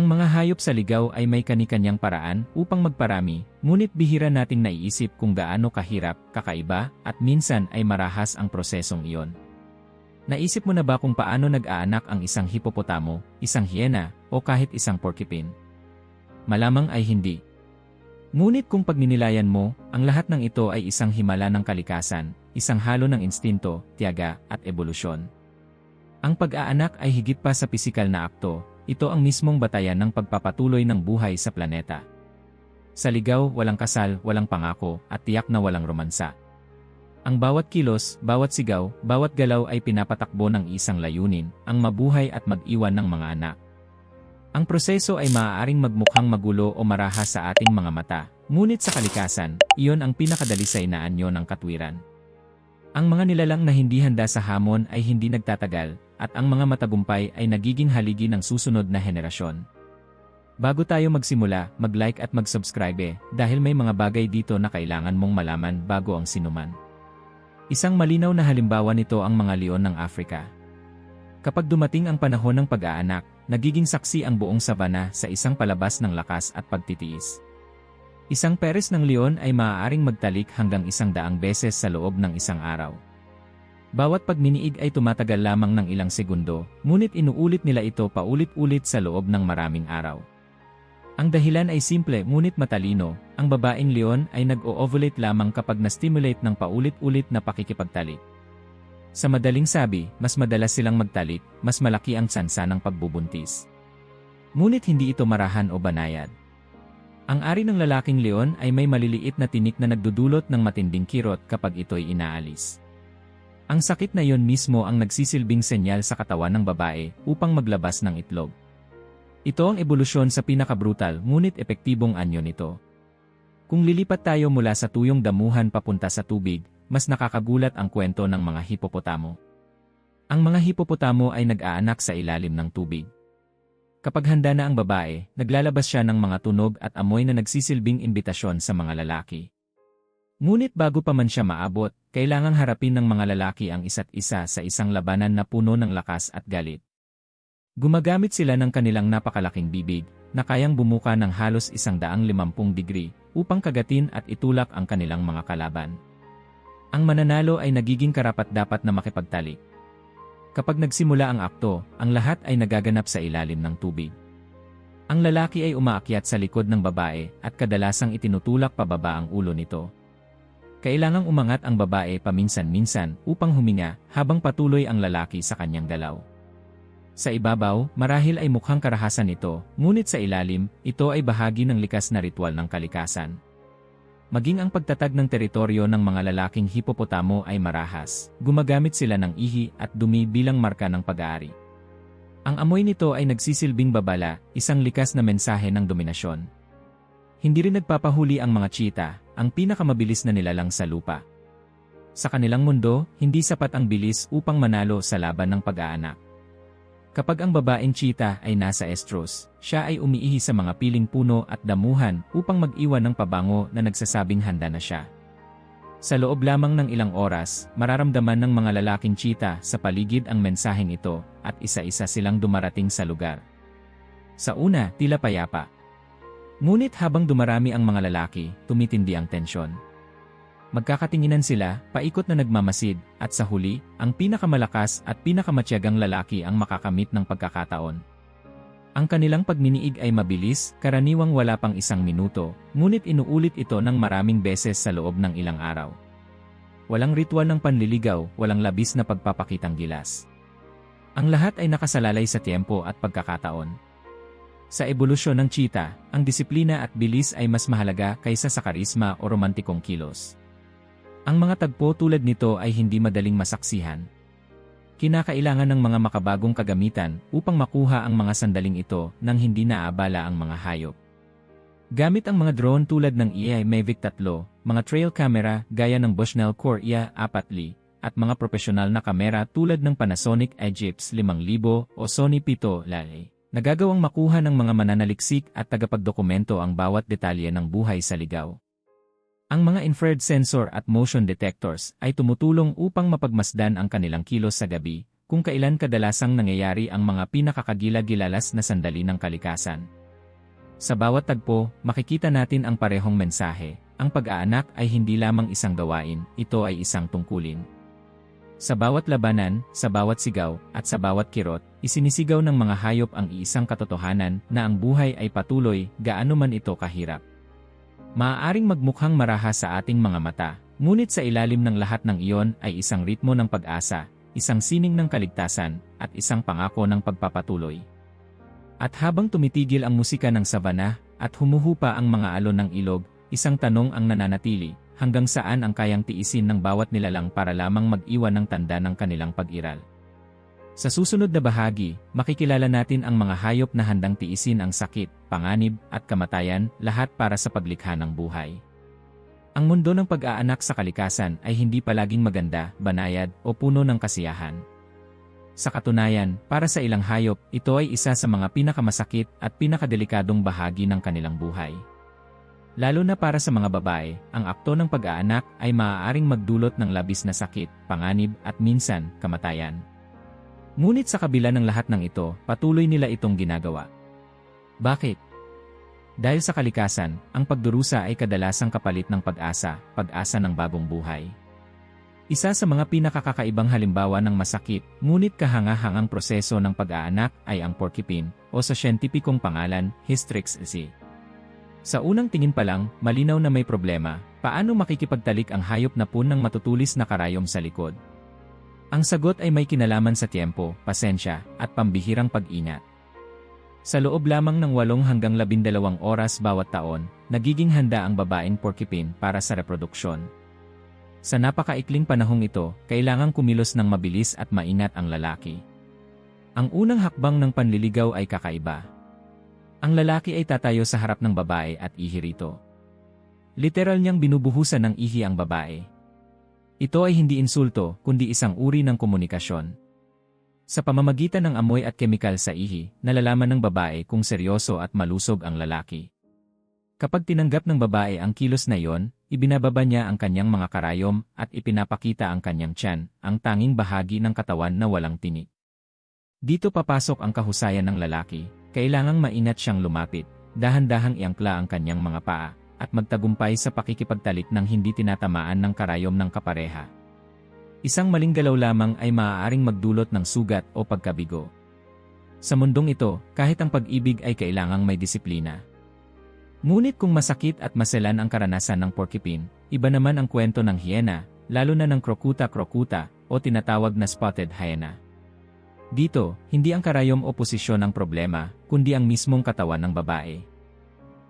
Ang mga hayop sa ligaw ay may kanikanyang paraan upang magparami, ngunit bihira nating naiisip kung gaano kahirap, kakaiba, at minsan ay marahas ang prosesong iyon. Naisip mo na ba kung paano nag-aanak ang isang hipopotamo, isang hyena, o kahit isang porcupine? Malamang ay hindi. Ngunit kung pagninilayan mo, ang lahat ng ito ay isang himala ng kalikasan, isang halo ng instinto, tiyaga, at ebolusyon. Ang pag-aanak ay higit pa sa pisikal na akto, ito ang mismong batayan ng pagpapatuloy ng buhay sa planeta. Sa ligaw, walang kasal, walang pangako, at tiyak na walang romansa. Ang bawat kilos, bawat sigaw, bawat galaw ay pinapatakbo ng isang layunin, ang mabuhay at mag-iwan ng mga anak. Ang proseso ay maaaring magmukhang magulo o marahas sa ating mga mata, ngunit sa kalikasan, iyon ang pinakadalisay na anyo ng katwiran. Ang mga nilalang na hindi handa sa hamon ay hindi nagtatagal, at ang mga matagumpay ay nagiging haligi ng susunod na henerasyon. Bago tayo magsimula, mag-like at mag-subscribe eh, dahil may mga bagay dito na kailangan mong malaman bago ang sinuman. Isang malinaw na halimbawa nito ang mga leon ng Afrika. Kapag dumating ang panahon ng pag-aanak, nagiging saksi ang buong sabana sa isang palabas ng lakas at pagtitiis. Isang peres ng leon ay maaaring magtalik hanggang isang daang beses sa loob ng isang araw. Bawat pagminiig ay tumatagal lamang ng ilang segundo, ngunit inuulit nila ito paulit-ulit sa loob ng maraming araw. Ang dahilan ay simple ngunit matalino, ang babaeng leon ay nag-o-ovulate lamang kapag na-stimulate ng paulit-ulit na pakikipagtalik. Sa madaling sabi, mas madalas silang magtalik, mas malaki ang tsansa ng pagbubuntis. Ngunit hindi ito marahan o banayad. Ang ari ng lalaking leon ay may maliliit na tinik na nagdudulot ng matinding kirot kapag ito'y inaalis. Ang sakit na yon mismo ang nagsisilbing senyal sa katawan ng babae upang maglabas ng itlog. Ito ang ebolusyon sa pinakabrutal ngunit epektibong anyo nito. Kung lilipat tayo mula sa tuyong damuhan papunta sa tubig, mas nakakagulat ang kwento ng mga hipopotamo. Ang mga hipopotamo ay nag-aanak sa ilalim ng tubig. Kapag handa na ang babae, naglalabas siya ng mga tunog at amoy na nagsisilbing imbitasyon sa mga lalaki. Ngunit bago pa man siya maabot, kailangang harapin ng mga lalaki ang isa't isa sa isang labanan na puno ng lakas at galit. Gumagamit sila ng kanilang napakalaking bibig, na kayang bumuka ng halos isang daang limampung degree, upang kagatin at itulak ang kanilang mga kalaban. Ang mananalo ay nagiging karapat-dapat na makipagtalik. Kapag nagsimula ang akto, ang lahat ay nagaganap sa ilalim ng tubig. Ang lalaki ay umaakyat sa likod ng babae at kadalasang itinutulak pababa ang ulo nito. Kailangang umangat ang babae paminsan-minsan upang huminga habang patuloy ang lalaki sa kanyang galaw. Sa ibabaw, marahil ay mukhang karahasan ito, ngunit sa ilalim, ito ay bahagi ng likas na ritual ng kalikasan. Maging ang pagtatag ng teritoryo ng mga lalaking hipopotamo ay marahas, gumagamit sila ng ihi at dumi bilang marka ng pag-aari. Ang amoy nito ay nagsisilbing babala, isang likas na mensahe ng dominasyon. Hindi rin nagpapahuli ang mga cheetah, ang pinakamabilis na nilalang sa lupa. Sa kanilang mundo, hindi sapat ang bilis upang manalo sa laban ng pag-aanak. Kapag ang babaeng cheetah ay nasa estros, siya ay umiihi sa mga piling puno at damuhan upang mag-iwan ng pabango na nagsasabing handa na siya. Sa loob lamang ng ilang oras, mararamdaman ng mga lalaking cheetah sa paligid ang mensaheng ito at isa-isa silang dumarating sa lugar. Sa una, tila payapa, Ngunit habang dumarami ang mga lalaki, tumitindi ang tensyon. Magkakatinginan sila, paikot na nagmamasid, at sa huli, ang pinakamalakas at pinakamatyagang lalaki ang makakamit ng pagkakataon. Ang kanilang pagminiig ay mabilis, karaniwang wala pang isang minuto, ngunit inuulit ito ng maraming beses sa loob ng ilang araw. Walang ritual ng panliligaw, walang labis na pagpapakitang gilas. Ang lahat ay nakasalalay sa tiempo at pagkakataon. Sa ebolusyon ng cheetah, ang disiplina at bilis ay mas mahalaga kaysa sa karisma o romantikong kilos. Ang mga tagpo tulad nito ay hindi madaling masaksihan. Kinakailangan ng mga makabagong kagamitan upang makuha ang mga sandaling ito nang hindi naabala ang mga hayop. Gamit ang mga drone tulad ng EI Mavic 3, mga trail camera gaya ng Bushnell Core IA 4 at mga profesional na kamera tulad ng Panasonic Egypts 5000 o Sony Pito Lale. Nagagawang makuha ng mga mananaliksik at tagapagdokumento ang bawat detalye ng buhay sa ligaw. Ang mga infrared sensor at motion detectors ay tumutulong upang mapagmasdan ang kanilang kilos sa gabi, kung kailan kadalasang nangyayari ang mga pinakakagila-gilalas na sandali ng kalikasan. Sa bawat tagpo, makikita natin ang parehong mensahe. Ang pag-aanak ay hindi lamang isang gawain, ito ay isang tungkulin. Sa bawat labanan, sa bawat sigaw, at sa bawat kirot, isinisigaw ng mga hayop ang iisang katotohanan na ang buhay ay patuloy, gaano man ito kahirap. Maaaring magmukhang marahas sa ating mga mata, ngunit sa ilalim ng lahat ng iyon ay isang ritmo ng pag-asa, isang sining ng kaligtasan, at isang pangako ng pagpapatuloy. At habang tumitigil ang musika ng savana at humuhupa ang mga alon ng ilog, isang tanong ang nananatili, hanggang saan ang kayang tiisin ng bawat nilalang para lamang mag-iwan ng tanda ng kanilang pag-iral. Sa susunod na bahagi, makikilala natin ang mga hayop na handang tiisin ang sakit, panganib, at kamatayan, lahat para sa paglikha ng buhay. Ang mundo ng pag-aanak sa kalikasan ay hindi palaging maganda, banayad, o puno ng kasiyahan. Sa katunayan, para sa ilang hayop, ito ay isa sa mga pinakamasakit at pinakadelikadong bahagi ng kanilang buhay. Lalo na para sa mga babae, ang akto ng pag-aanak ay maaaring magdulot ng labis na sakit, panganib at minsan, kamatayan. Ngunit sa kabila ng lahat ng ito, patuloy nila itong ginagawa. Bakit? Dahil sa kalikasan, ang pagdurusa ay kadalasang kapalit ng pag-asa, pag-asa ng bagong buhay. Isa sa mga pinakakakaibang halimbawa ng masakit, ngunit kahangahangang proseso ng pag-aanak ay ang porcupine, o sa siyentipikong pangalan, Hystrix z. Sa unang tingin pa lang, malinaw na may problema, paano makikipagtalik ang hayop na pun ng matutulis na karayom sa likod? Ang sagot ay may kinalaman sa tiempo, pasensya, at pambihirang pag-ingat. Sa loob lamang ng 8 hanggang 12 oras bawat taon, nagiging handa ang babaeng porcupine para sa reproduksyon. Sa napakaikling panahong ito, kailangang kumilos ng mabilis at maingat ang lalaki. Ang unang hakbang ng panliligaw ay kakaiba. Ang lalaki ay tatayo sa harap ng babae at ihi rito. Literal niyang binubuhusan ng ihi ang babae. Ito ay hindi insulto, kundi isang uri ng komunikasyon. Sa pamamagitan ng amoy at kemikal sa ihi, nalalaman ng babae kung seryoso at malusog ang lalaki. Kapag tinanggap ng babae ang kilos na iyon, Ibinababa niya ang kanyang mga karayom at ipinapakita ang kanyang tiyan, ang tanging bahagi ng katawan na walang tinik. Dito papasok ang kahusayan ng lalaki, kailangang maingat siyang lumapit, dahan-dahang iangkla ang kanyang mga paa, at magtagumpay sa pakikipagtalik ng hindi tinatamaan ng karayom ng kapareha. Isang maling galaw lamang ay maaaring magdulot ng sugat o pagkabigo. Sa mundong ito, kahit ang pag-ibig ay kailangang may disiplina. Ngunit kung masakit at maselan ang karanasan ng porcupine, iba naman ang kwento ng hyena, lalo na ng krokuta-krokuta o tinatawag na spotted hyena. Dito, hindi ang karayom o posisyon ang problema, kundi ang mismong katawan ng babae.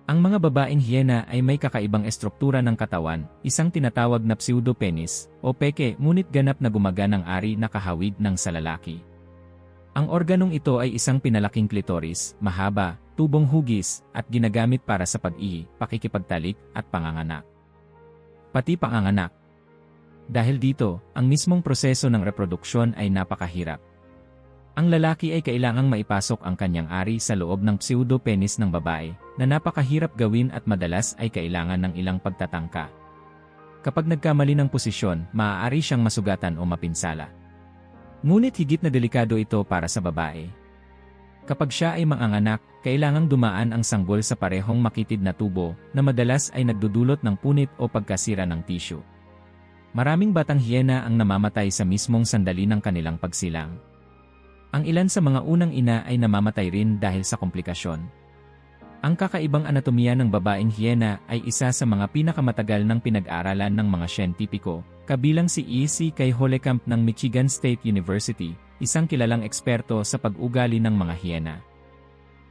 Ang mga babaeng hyena ay may kakaibang estruktura ng katawan, isang tinatawag na pseudopenis o peke ngunit ganap na gumaganang ari na kahawig ng sa lalaki. Ang organong ito ay isang pinalaking klitoris, mahaba, tubong hugis, at ginagamit para sa pag-ihi, pakikipagtalik, at panganganak. Pati panganganak. Dahil dito, ang mismong proseso ng reproduksyon ay napakahirap. Ang lalaki ay kailangang maipasok ang kanyang ari sa loob ng pseudo-penis ng babae, na napakahirap gawin at madalas ay kailangan ng ilang pagtatangka. Kapag nagkamali ng posisyon, maaari siyang masugatan o mapinsala. Ngunit higit na delikado ito para sa babae, Kapag siya ay manganganak, kailangang dumaan ang sanggol sa parehong makitid na tubo na madalas ay nagdudulot ng punit o pagkasira ng tissue. Maraming batang hyena ang namamatay sa mismong sandali ng kanilang pagsilang. Ang ilan sa mga unang ina ay namamatay rin dahil sa komplikasyon. Ang kakaibang anatomiya ng babaeng hyena ay isa sa mga pinakamatagal ng pinag-aralan ng mga siyentipiko, kabilang si E.C. Kay Holekamp ng Michigan State University, isang kilalang eksperto sa pag-ugali ng mga hyena.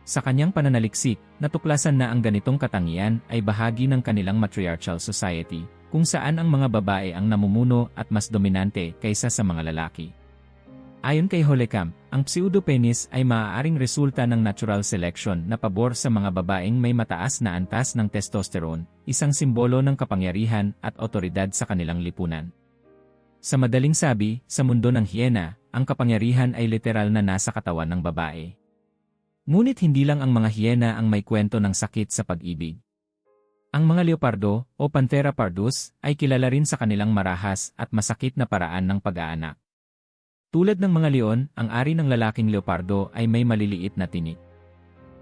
Sa kanyang pananaliksik, natuklasan na ang ganitong katangian ay bahagi ng kanilang matriarchal society, kung saan ang mga babae ang namumuno at mas dominante kaysa sa mga lalaki. Ayon kay Holekamp, ang pseudopenis ay maaaring resulta ng natural selection na pabor sa mga babaeng may mataas na antas ng testosterone, isang simbolo ng kapangyarihan at otoridad sa kanilang lipunan. Sa madaling sabi, sa mundo ng hyena, ang kapangyarihan ay literal na nasa katawan ng babae. Ngunit hindi lang ang mga hyena ang may kwento ng sakit sa pag-ibig. Ang mga leopardo o Panthera pardus ay kilala rin sa kanilang marahas at masakit na paraan ng pag-aanak. Tulad ng mga leon, ang ari ng lalaking leopardo ay may maliliit na tinik.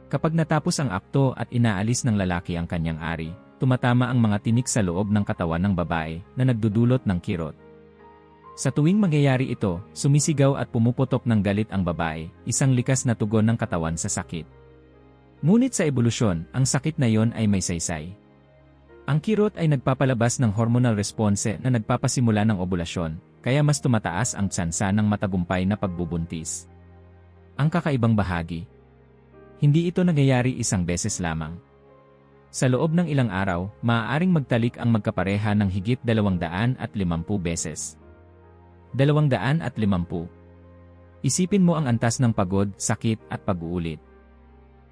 Kapag natapos ang akto at inaalis ng lalaki ang kanyang ari, tumatama ang mga tinik sa loob ng katawan ng babae na nagdudulot ng kirot. Sa tuwing mangyayari ito, sumisigaw at pumuputok ng galit ang babae, isang likas na tugon ng katawan sa sakit. Ngunit sa ebolusyon, ang sakit na yon ay may saysay. Ang kirot ay nagpapalabas ng hormonal response na nagpapasimula ng ovulasyon, kaya mas tumataas ang tsansa ng matagumpay na pagbubuntis. Ang kakaibang bahagi. Hindi ito nangyayari isang beses lamang. Sa loob ng ilang araw, maaaring magtalik ang magkapareha ng higit 250 beses. 250. Isipin mo ang antas ng pagod, sakit at pag-uulit.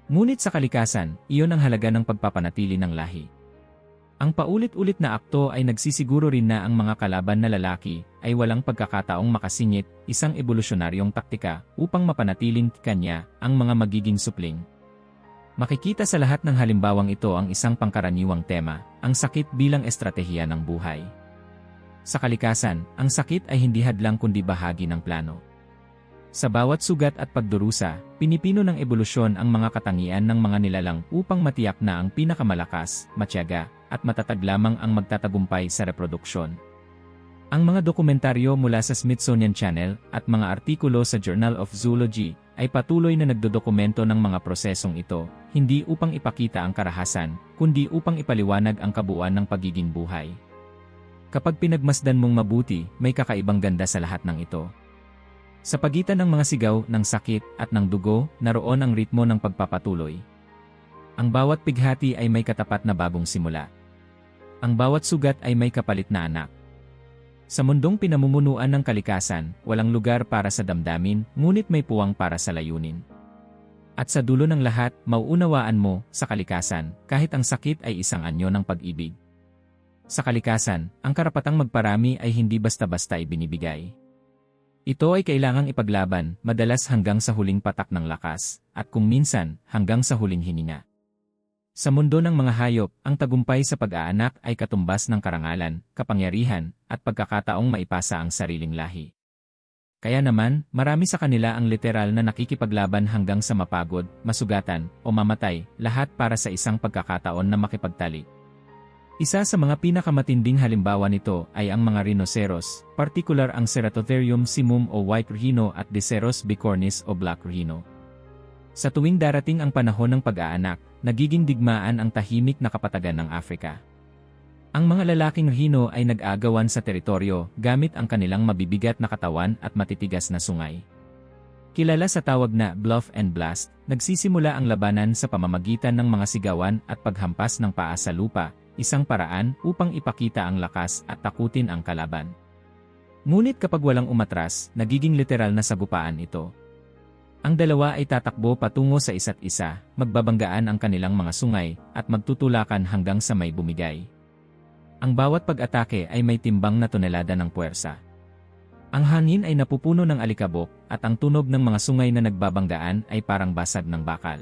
Ngunit sa kalikasan, iyon ang halaga ng pagpapanatili ng lahi. Ang paulit-ulit na akto ay nagsisiguro rin na ang mga kalaban na lalaki ay walang pagkakataong makasingit, isang evolusyonaryong taktika upang mapanatiling kanya ang mga magiging supling. Makikita sa lahat ng halimbawang ito ang isang pangkaraniwang tema, ang sakit bilang estratehiya ng buhay. Sa kalikasan, ang sakit ay hindi hadlang kundi bahagi ng plano. Sa bawat sugat at pagdurusa, pinipino ng ebolusyon ang mga katangian ng mga nilalang upang matiyak na ang pinakamalakas, matyaga, at matatag lamang ang magtatagumpay sa reproduksyon. Ang mga dokumentaryo mula sa Smithsonian Channel at mga artikulo sa Journal of Zoology ay patuloy na nagdodokumento ng mga prosesong ito, hindi upang ipakita ang karahasan, kundi upang ipaliwanag ang kabuuan ng pagiging buhay. Kapag pinagmasdan mong mabuti, may kakaibang ganda sa lahat ng ito. Sa pagitan ng mga sigaw, ng sakit, at ng dugo, naroon ang ritmo ng pagpapatuloy. Ang bawat pighati ay may katapat na bagong simula. Ang bawat sugat ay may kapalit na anak. Sa mundong pinamumunuan ng kalikasan, walang lugar para sa damdamin, ngunit may puwang para sa layunin. At sa dulo ng lahat, mauunawaan mo, sa kalikasan, kahit ang sakit ay isang anyo ng pag-ibig. Sa kalikasan, ang karapatang magparami ay hindi basta-basta ibinibigay. Ito ay kailangang ipaglaban, madalas hanggang sa huling patak ng lakas, at kung minsan, hanggang sa huling hininga. Sa mundo ng mga hayop, ang tagumpay sa pag-aanak ay katumbas ng karangalan, kapangyarihan, at pagkakataong maipasa ang sariling lahi. Kaya naman, marami sa kanila ang literal na nakikipaglaban hanggang sa mapagod, masugatan, o mamatay, lahat para sa isang pagkakataon na makipagtalik. Isa sa mga pinakamatinding halimbawa nito ay ang mga rhinoceros, partikular ang Ceratotherium simum o white rhino at Diceros bicornis o black rhino. Sa tuwing darating ang panahon ng pag-aanak, nagiging digmaan ang tahimik na kapatagan ng Afrika. Ang mga lalaking rhino ay nag-aagawan sa teritoryo gamit ang kanilang mabibigat na katawan at matitigas na sungay. Kilala sa tawag na bluff and blast, nagsisimula ang labanan sa pamamagitan ng mga sigawan at paghampas ng paa sa lupa, isang paraan upang ipakita ang lakas at takutin ang kalaban. Ngunit kapag walang umatras, nagiging literal na sagupaan ito. Ang dalawa ay tatakbo patungo sa isa't isa, magbabanggaan ang kanilang mga sungay, at magtutulakan hanggang sa may bumigay. Ang bawat pag-atake ay may timbang na tonelada ng puwersa. Ang hangin ay napupuno ng alikabok, at ang tunog ng mga sungay na nagbabanggaan ay parang basag ng bakal.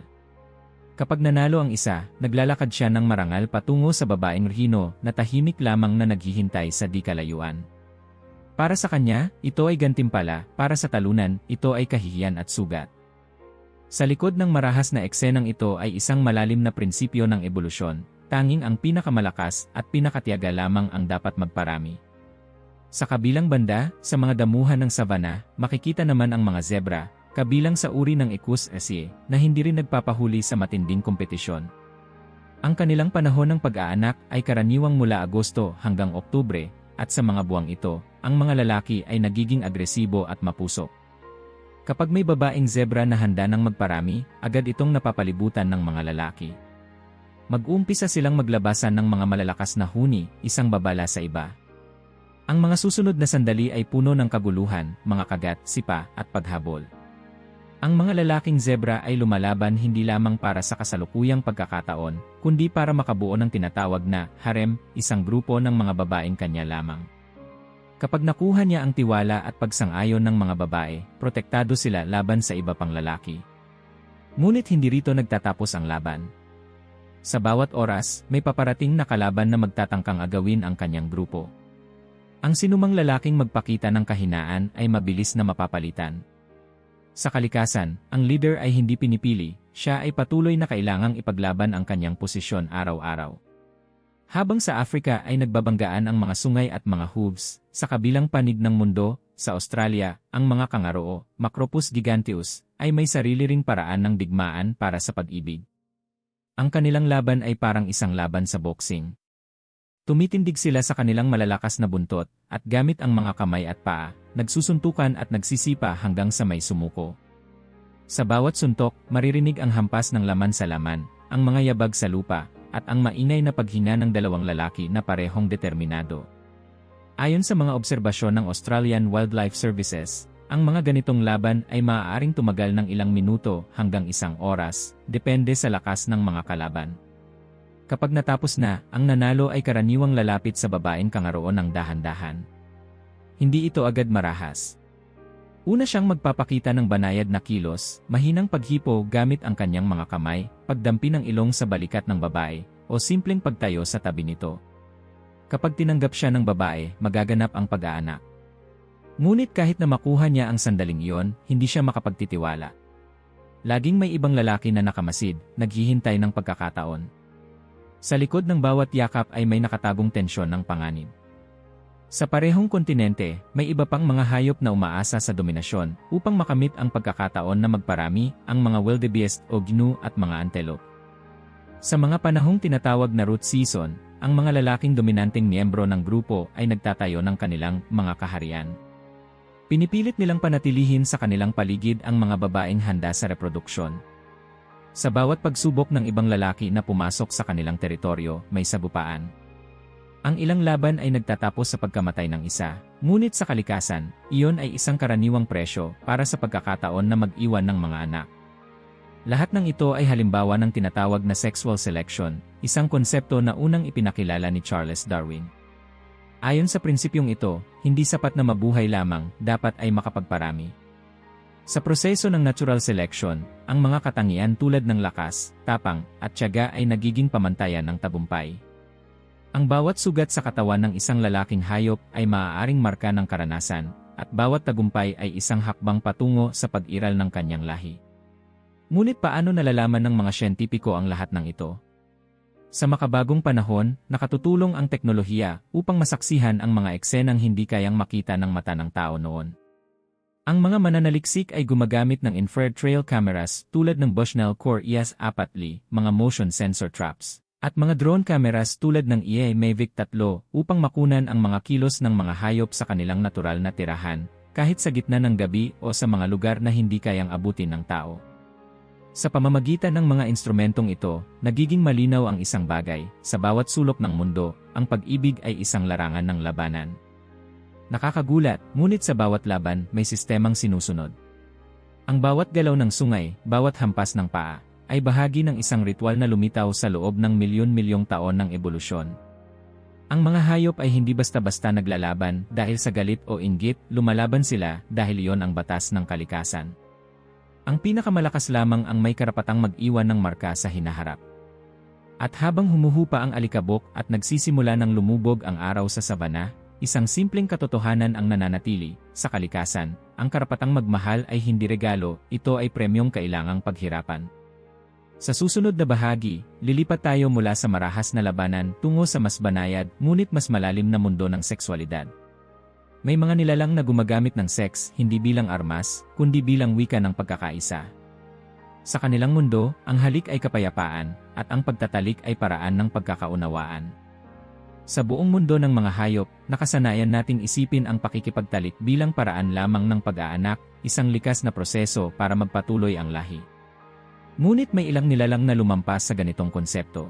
Kapag nanalo ang isa, naglalakad siya ng marangal patungo sa babaeng rhino na tahimik lamang na naghihintay sa di kalayuan. Para sa kanya, ito ay gantimpala, para sa talunan, ito ay kahihiyan at sugat. Sa likod ng marahas na eksenang ito ay isang malalim na prinsipyo ng ebolusyon, tanging ang pinakamalakas at pinakatiyaga lamang ang dapat magparami. Sa kabilang banda, sa mga damuhan ng savana, makikita naman ang mga zebra, kabilang sa uri ng Equus Asie, na hindi rin nagpapahuli sa matinding kompetisyon. Ang kanilang panahon ng pag-aanak ay karaniwang mula Agosto hanggang Oktubre, at sa mga buwang ito, ang mga lalaki ay nagiging agresibo at mapusok. Kapag may babaeng zebra na handa ng magparami, agad itong napapalibutan ng mga lalaki. Mag-uumpisa silang maglabasan ng mga malalakas na huni, isang babala sa iba. Ang mga susunod na sandali ay puno ng kaguluhan, mga kagat, sipa, at paghabol. Ang mga lalaking zebra ay lumalaban hindi lamang para sa kasalukuyang pagkakataon, kundi para makabuo ng tinatawag na harem, isang grupo ng mga babaeng kanya lamang. Kapag nakuha niya ang tiwala at pagsang-ayon ng mga babae, protektado sila laban sa iba pang lalaki. Ngunit hindi rito nagtatapos ang laban. Sa bawat oras, may paparating na kalaban na magtatangkang agawin ang kanyang grupo. Ang sinumang lalaking magpakita ng kahinaan ay mabilis na mapapalitan. Sa kalikasan, ang leader ay hindi pinipili, siya ay patuloy na kailangang ipaglaban ang kanyang posisyon araw-araw. Habang sa Africa ay nagbabanggaan ang mga sungay at mga hooves, sa kabilang panig ng mundo, sa Australia, ang mga kangaroo, Macropus giganteus, ay may sarili ring paraan ng digmaan para sa pag-ibig. Ang kanilang laban ay parang isang laban sa boxing. Tumitindig sila sa kanilang malalakas na buntot, at gamit ang mga kamay at paa, nagsusuntukan at nagsisipa hanggang sa may sumuko. Sa bawat suntok, maririnig ang hampas ng laman sa laman, ang mga yabag sa lupa, at ang mainay na paghinga ng dalawang lalaki na parehong determinado. Ayon sa mga obserbasyon ng Australian Wildlife Services, ang mga ganitong laban ay maaaring tumagal ng ilang minuto hanggang isang oras, depende sa lakas ng mga kalaban. Kapag natapos na, ang nanalo ay karaniwang lalapit sa babaeng kangaroon ng dahan-dahan. Hindi ito agad marahas. Una siyang magpapakita ng banayad na kilos, mahinang paghipo gamit ang kanyang mga kamay, pagdampi ng ilong sa balikat ng babae, o simpleng pagtayo sa tabi nito. Kapag tinanggap siya ng babae, magaganap ang pag-aanak. Ngunit kahit na makuha niya ang sandaling iyon, hindi siya makapagtitiwala. Laging may ibang lalaki na nakamasid, naghihintay ng pagkakataon. Sa likod ng bawat yakap ay may nakatagong tensyon ng panganib. Sa parehong kontinente, may iba pang mga hayop na umaasa sa dominasyon upang makamit ang pagkakataon na magparami ang mga wildebeest o gnu at mga antelope. Sa mga panahong tinatawag na root season, ang mga lalaking dominanteng miyembro ng grupo ay nagtatayo ng kanilang mga kaharian. Pinipilit nilang panatilihin sa kanilang paligid ang mga babaeng handa sa reproduksyon. Sa bawat pagsubok ng ibang lalaki na pumasok sa kanilang teritoryo, may sabupaan. Ang ilang laban ay nagtatapos sa pagkamatay ng isa, ngunit sa kalikasan, iyon ay isang karaniwang presyo para sa pagkakataon na mag-iwan ng mga anak. Lahat ng ito ay halimbawa ng tinatawag na sexual selection, isang konsepto na unang ipinakilala ni Charles Darwin. Ayon sa prinsipyong ito, hindi sapat na mabuhay lamang, dapat ay makapagparami. Sa proseso ng natural selection, ang mga katangian tulad ng lakas, tapang, at tiyaga ay nagiging pamantayan ng tabumpay. Ang bawat sugat sa katawan ng isang lalaking hayop ay maaaring marka ng karanasan, at bawat tagumpay ay isang hakbang patungo sa pag-iral ng kanyang lahi. Ngunit paano nalalaman ng mga siyentipiko ang lahat ng ito? Sa makabagong panahon, nakatutulong ang teknolohiya upang masaksihan ang mga eksenang hindi kayang makita ng mata ng tao noon. Ang mga mananaliksik ay gumagamit ng infrared trail cameras tulad ng Bushnell Core ES-4Li, mga motion sensor traps, at mga drone cameras tulad ng EA Mavic 3 upang makunan ang mga kilos ng mga hayop sa kanilang natural na tirahan, kahit sa gitna ng gabi o sa mga lugar na hindi kayang abutin ng tao. Sa pamamagitan ng mga instrumentong ito, nagiging malinaw ang isang bagay, sa bawat sulok ng mundo, ang pag-ibig ay isang larangan ng labanan. Nakakagulat, ngunit sa bawat laban may sistemang sinusunod. Ang bawat galaw ng sungay, bawat hampas ng paa, ay bahagi ng isang ritual na lumitaw sa loob ng milyon-milyong taon ng ebolusyon. Ang mga hayop ay hindi basta-basta naglalaban dahil sa galit o inggit, lumalaban sila dahil iyon ang batas ng kalikasan. Ang pinakamalakas lamang ang may karapatang mag-iwan ng marka sa hinaharap. At habang humuhupa ang alikabok at nagsisimula ng lumubog ang araw sa sabana, Isang simpleng katotohanan ang nananatili, sa kalikasan, ang karapatang magmahal ay hindi regalo, ito ay premyong kailangang paghirapan. Sa susunod na bahagi, lilipat tayo mula sa marahas na labanan tungo sa mas banayad ngunit mas malalim na mundo ng sexualidad. May mga nilalang na gumagamit ng sex hindi bilang armas, kundi bilang wika ng pagkakaisa. Sa kanilang mundo, ang halik ay kapayapaan, at ang pagtatalik ay paraan ng pagkakaunawaan. Sa buong mundo ng mga hayop, nakasanayan nating isipin ang pakikipagtalik bilang paraan lamang ng pag-aanak, isang likas na proseso para magpatuloy ang lahi. Ngunit may ilang nilalang na lumampas sa ganitong konsepto.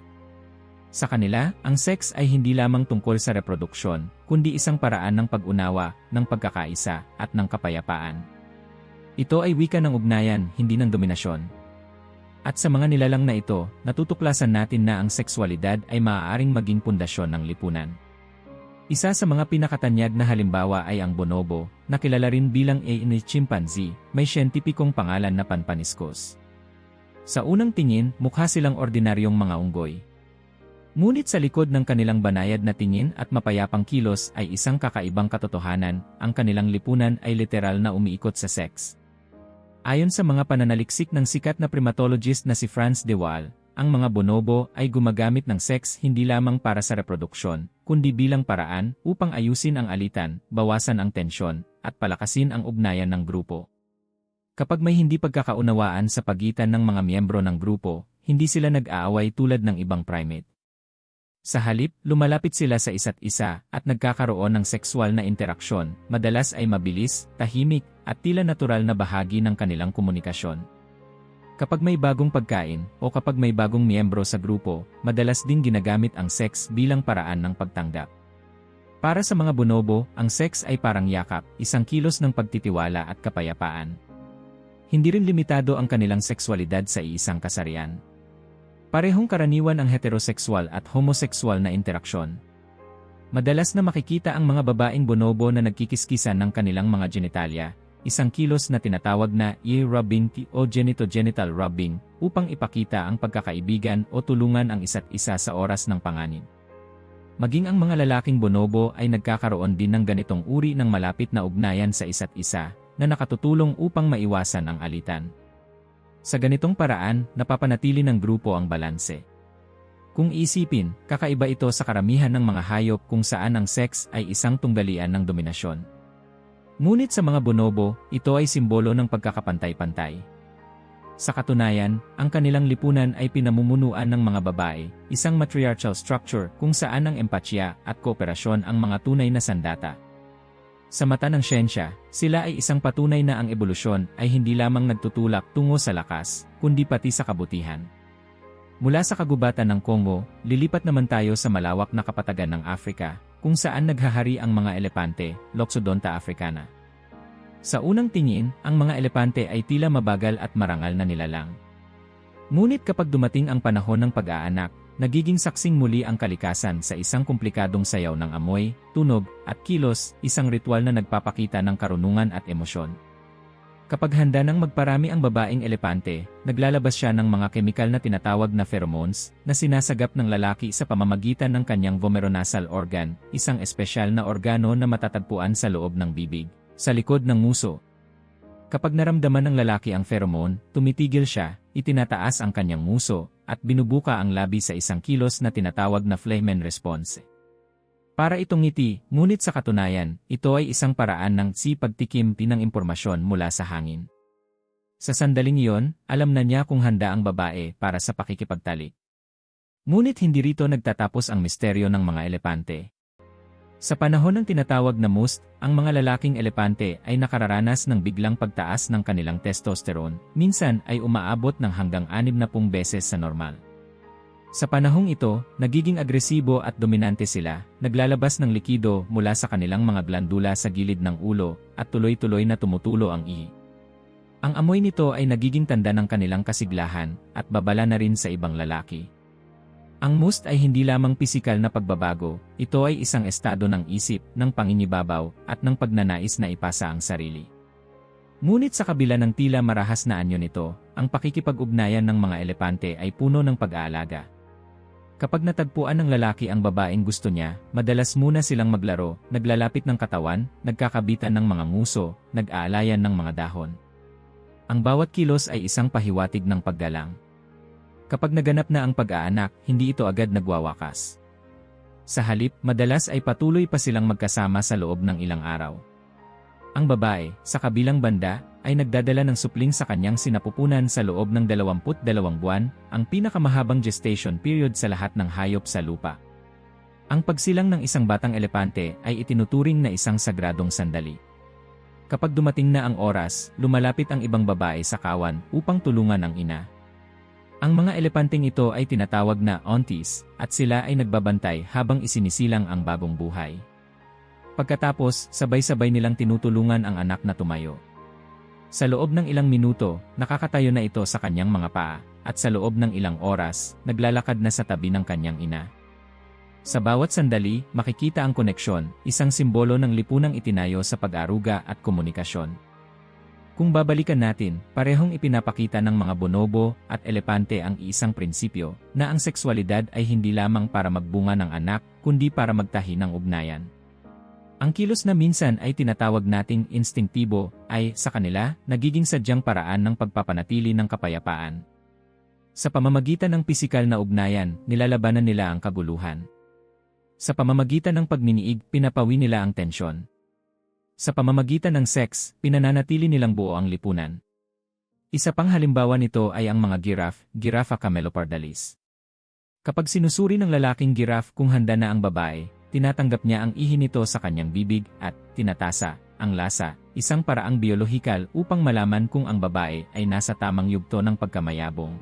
Sa kanila, ang sex ay hindi lamang tungkol sa reproduksyon, kundi isang paraan ng pag-unawa, ng pagkakaisa, at ng kapayapaan. Ito ay wika ng ugnayan, hindi ng dominasyon. At sa mga nilalang na ito, natutuklasan natin na ang sexualidad ay maaaring maging pundasyon ng lipunan. Isa sa mga pinakatanyag na halimbawa ay ang bonobo, na kilala rin bilang A.N. chimpanzee, may siyentipikong pangalan na panpaniskos. Sa unang tingin, mukha silang ordinaryong mga unggoy. Ngunit sa likod ng kanilang banayad na tingin at mapayapang kilos ay isang kakaibang katotohanan, ang kanilang lipunan ay literal na umiikot sa sex. Ayon sa mga pananaliksik ng sikat na primatologist na si Franz de Waal, ang mga bonobo ay gumagamit ng sex hindi lamang para sa reproduksyon, kundi bilang paraan upang ayusin ang alitan, bawasan ang tensyon, at palakasin ang ugnayan ng grupo. Kapag may hindi pagkakaunawaan sa pagitan ng mga miyembro ng grupo, hindi sila nag-aaway tulad ng ibang primate. Sa halip, lumalapit sila sa isa't isa at nagkakaroon ng sexual na interaksyon, madalas ay mabilis, tahimik, at tila natural na bahagi ng kanilang komunikasyon. Kapag may bagong pagkain o kapag may bagong miyembro sa grupo, madalas din ginagamit ang sex bilang paraan ng pagtanggap. Para sa mga bonobo, ang sex ay parang yakap, isang kilos ng pagtitiwala at kapayapaan. Hindi rin limitado ang kanilang sexualidad sa iisang kasarian. Parehong karaniwan ang heterosexual at homosexual na interaksyon. Madalas na makikita ang mga babaeng bonobo na nagkikiskisan ng kanilang mga genitalya, isang kilos na tinatawag na ear rubbing o genito-genital rubbing upang ipakita ang pagkakaibigan o tulungan ang isa't isa sa oras ng panganib. Maging ang mga lalaking bonobo ay nagkakaroon din ng ganitong uri ng malapit na ugnayan sa isa't isa na nakatutulong upang maiwasan ang alitan. Sa ganitong paraan, napapanatili ng grupo ang balanse. Kung isipin, kakaiba ito sa karamihan ng mga hayop kung saan ang sex ay isang tunggalian ng dominasyon. Ngunit sa mga bonobo, ito ay simbolo ng pagkakapantay-pantay. Sa katunayan, ang kanilang lipunan ay pinamumunuan ng mga babae, isang matriarchal structure kung saan ang empatya at kooperasyon ang mga tunay na sandata. Sa mata ng siyensya, sila ay isang patunay na ang ebolusyon ay hindi lamang nagtutulak tungo sa lakas, kundi pati sa kabutihan. Mula sa kagubatan ng Congo, lilipat naman tayo sa malawak na kapatagan ng Afrika, kung saan naghahari ang mga elepante, Loxodonta africana. Sa unang tingin, ang mga elepante ay tila mabagal at marangal na nilalang. Ngunit kapag dumating ang panahon ng pag-aanak, nagiging saksing muli ang kalikasan sa isang komplikadong sayaw ng amoy, tunog, at kilos, isang ritual na nagpapakita ng karunungan at emosyon. Kapag handa nang magparami ang babaeng elepante, naglalabas siya ng mga kemikal na tinatawag na pheromones na sinasagap ng lalaki sa pamamagitan ng kanyang vomeronasal organ, isang espesyal na organo na matatagpuan sa loob ng bibig, sa likod ng nguso. Kapag naramdaman ng lalaki ang pheromone, tumitigil siya, itinataas ang kanyang nguso, at binubuka ang labi sa isang kilos na tinatawag na flamen response. Para itong ngiti, ngunit sa katunayan, ito ay isang paraan ng si pagtikim ng impormasyon mula sa hangin. Sa sandaling iyon, alam na niya kung handa ang babae para sa pakikipagtalik. Ngunit hindi rito nagtatapos ang misteryo ng mga elepante. Sa panahon ng tinatawag na must, ang mga lalaking elepante ay nakararanas ng biglang pagtaas ng kanilang testosterone, minsan ay umaabot ng hanggang 60 beses sa normal. Sa panahong ito, nagiging agresibo at dominante sila, naglalabas ng likido mula sa kanilang mga glandula sa gilid ng ulo, at tuloy-tuloy na tumutulo ang ihi. Ang amoy nito ay nagiging tanda ng kanilang kasiglahan, at babala na rin sa ibang lalaki. Ang must ay hindi lamang pisikal na pagbabago, ito ay isang estado ng isip, ng panginibabaw, at ng pagnanais na ipasa ang sarili. Ngunit sa kabila ng tila marahas na anyo nito, ang pakikipag-ugnayan ng mga elepante ay puno ng pag-aalaga. Kapag natagpuan ng lalaki ang babaeng gusto niya, madalas muna silang maglaro, naglalapit ng katawan, nagkakabitan ng mga nguso, nag-aalayan ng mga dahon. Ang bawat kilos ay isang pahiwatig ng paggalang. Kapag naganap na ang pag-aanak, hindi ito agad nagwawakas. Sa halip, madalas ay patuloy pa silang magkasama sa loob ng ilang araw. Ang babae, sa kabilang banda, ay nagdadala ng supling sa kanyang sinapupunan sa loob ng 22 buwan, ang pinakamahabang gestation period sa lahat ng hayop sa lupa. Ang pagsilang ng isang batang elepante ay itinuturing na isang sagradong sandali. Kapag dumating na ang oras, lumalapit ang ibang babae sa kawan upang tulungan ang ina. Ang mga elepanteng ito ay tinatawag na aunties, at sila ay nagbabantay habang isinisilang ang bagong buhay. Pagkatapos, sabay-sabay nilang tinutulungan ang anak na tumayo. Sa loob ng ilang minuto, nakakatayo na ito sa kanyang mga paa, at sa loob ng ilang oras, naglalakad na sa tabi ng kanyang ina. Sa bawat sandali, makikita ang koneksyon, isang simbolo ng lipunang itinayo sa pag-aruga at komunikasyon. Kung babalikan natin, parehong ipinapakita ng mga bonobo at elepante ang isang prinsipyo na ang sexualidad ay hindi lamang para magbunga ng anak, kundi para magtahi ng ugnayan. Ang kilos na minsan ay tinatawag nating instinktibo ay, sa kanila, nagiging sadyang paraan ng pagpapanatili ng kapayapaan. Sa pamamagitan ng pisikal na ugnayan, nilalabanan nila ang kaguluhan. Sa pamamagitan ng pagniniig, pinapawi nila ang tensyon. Sa pamamagitan ng sex, pinananatili nilang buo ang lipunan. Isa pang halimbawa nito ay ang mga giraffe, Giraffa camelopardalis. Kapag sinusuri ng lalaking giraffe kung handa na ang babae, tinatanggap niya ang ihi nito sa kanyang bibig at tinatasa ang lasa, isang paraang biolohikal upang malaman kung ang babae ay nasa tamang yugto ng pagkamayabong.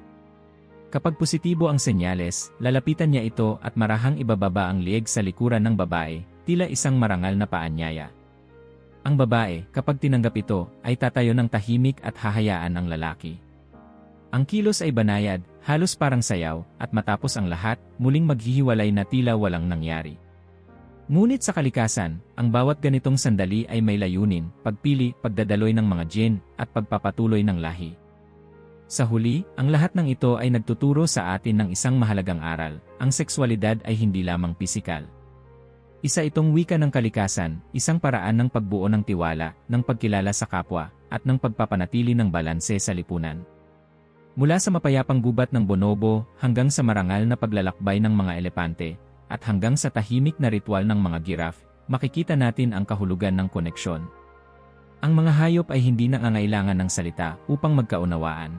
Kapag positibo ang senyales, lalapitan niya ito at marahang ibababa ang lieg sa likuran ng babae, tila isang marangal na paanyaya. Ang babae, kapag tinanggap ito, ay tatayo ng tahimik at hahayaan ang lalaki. Ang kilos ay banayad, halos parang sayaw, at matapos ang lahat, muling maghihiwalay na tila walang nangyari. Ngunit sa kalikasan, ang bawat ganitong sandali ay may layunin, pagpili, pagdadaloy ng mga gen, at pagpapatuloy ng lahi. Sa huli, ang lahat ng ito ay nagtuturo sa atin ng isang mahalagang aral, ang sexualidad ay hindi lamang pisikal. Isa itong wika ng kalikasan, isang paraan ng pagbuo ng tiwala, ng pagkilala sa kapwa, at ng pagpapanatili ng balanse sa lipunan. Mula sa mapayapang gubat ng bonobo hanggang sa marangal na paglalakbay ng mga elepante, at hanggang sa tahimik na ritual ng mga giraffe, makikita natin ang kahulugan ng koneksyon. Ang mga hayop ay hindi nangangailangan ng salita upang magkaunawaan.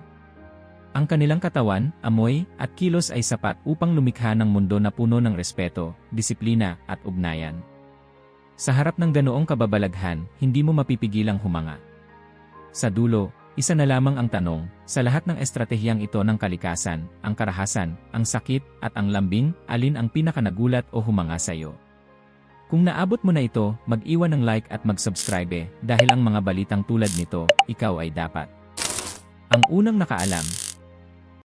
Ang kanilang katawan, amoy, at kilos ay sapat upang lumikha ng mundo na puno ng respeto, disiplina, at ugnayan. Sa harap ng ganoong kababalaghan, hindi mo mapipigilang humanga. Sa dulo, isa na lamang ang tanong, sa lahat ng estratehiyang ito ng kalikasan, ang karahasan, ang sakit, at ang lambing, alin ang pinakanagulat o humanga sa iyo? Kung naabot mo na ito, mag-iwan ng like at mag-subscribe dahil ang mga balitang tulad nito, ikaw ay dapat. Ang unang nakaalam,